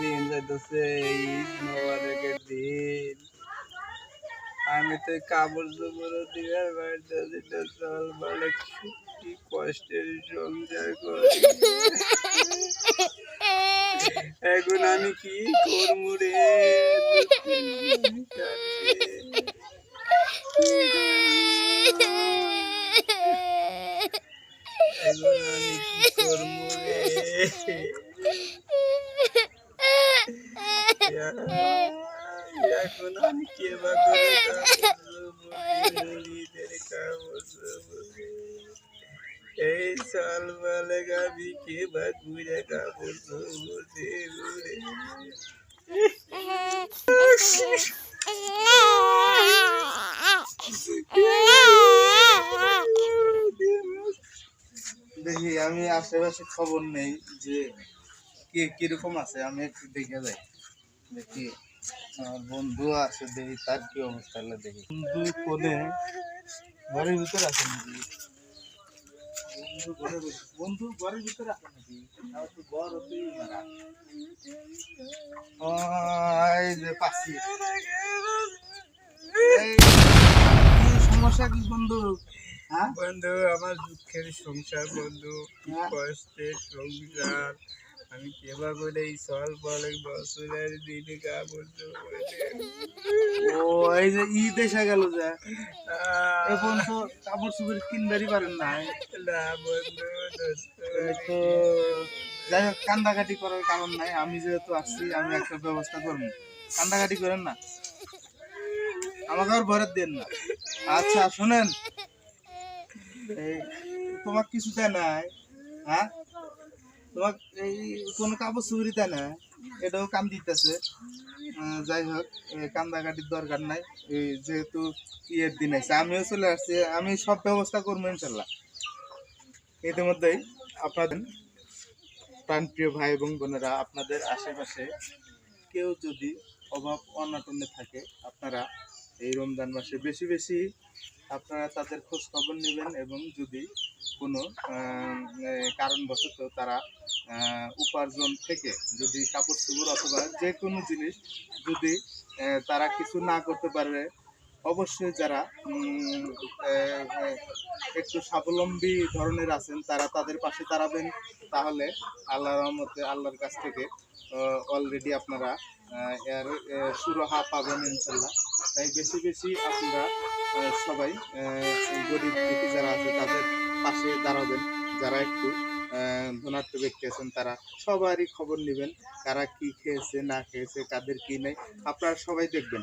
দিন যাইতেছে দিন। আমি তো কাপড় চোপড় দিয়ে বাড়িতে চল বলে কি কষ্টের সংসার করি। এখন আমি কি করব এখন আমি কি এখন আমি কে বা করে এই সাল বলে গাবি কে বা ঘুরে কাপড় চোপড় ঘুরে দেখি, আমি আশেপাশে খবর নেই যে কে কীরকম আছে, আমি একটু দেখে যাই। দেখি আমার বন্ধু আছে দেখি তার কি অবস্থা হলো দেখি। বন্ধু কোনে? ঘরের ভিতরে আছে নাকি? বন্ধু ঘরের ভিতরে- বন্ধু আছে নাকি? আমার ঘর হতেই এই যে পাচ্ছি সমস্যা কি বন্ধু? হ্যাঁ? বন্ধু আমার দুঃখের সংসার বন্ধু হ্যাঁ। কষ্টের সংসার। আমি কেবা বলে এই স্বল্প বলে বছরের দিনে কাপড় চোপড় ও এই যে ঈদ এসে গেল যে। এখন তো কাপড় চোপড় কিনবারই পারেন না না বন্ধু তো যাই হোক কান্দাকাটি করার কারণ নাই। আমি যেহেতু আসছি আমি একটা ব্যবস্থা করব। কান্দাকাটি করেন না। আমাকে আর ভরে দেন না। আচ্ছা শুনেন। এই তোমার কিছু দেয় নাই? হ্যাঁ? তোমার এই কোনো কাপড় চুরি দেয় না, এটাও কাম দিতেছে। যাই হোক কান্দাকাটির দরকার নাই। এই যেহেতু ইয়ের দিন আছে, আমিও চলে আসছি, আমি সব ব্যবস্থা করব ইনশাল্লাহ। ইতিমধ্যেই আপনাদের প্রাণপ্রিয় ভাই এবং বোনেরা, আপনাদের আশেপাশে কেউ যদি অভাব অনাটনে থাকে, আপনারা এই রমজান মাসে বেশি বেশি আপনারা তাদের খোঁজ খবর নেবেন এবং যদি কোনো কারণবশত তারা উপার্জন থেকে যদি কাপড় চোপড় অথবা যে কোনো জিনিস যদি তারা কিছু না করতে পারে অবশ্যই যারা একটু স্বাবলম্বী ধরনের আছেন, তারা তাদের পাশে দাঁড়াবেন, তাহলে আল্লাহর রহমতে, আল্লাহর কাছ থেকে অলরেডি আপনারা এর সুরাহা পাবেন ইনশাল্লাহ তাই বেশি বেশি আপনারা সবাই গরিব যারা আছে, তাদের পাশে দাঁড়াবেন। যারা একটু ধনাঢ্য ব্যক্তি আছেন, তারা সবারই খবর নেবেন, কারা কি খেয়েছে, না খেয়েছে, কাদের কি নেই। আপনারা সবাই দেখবেন।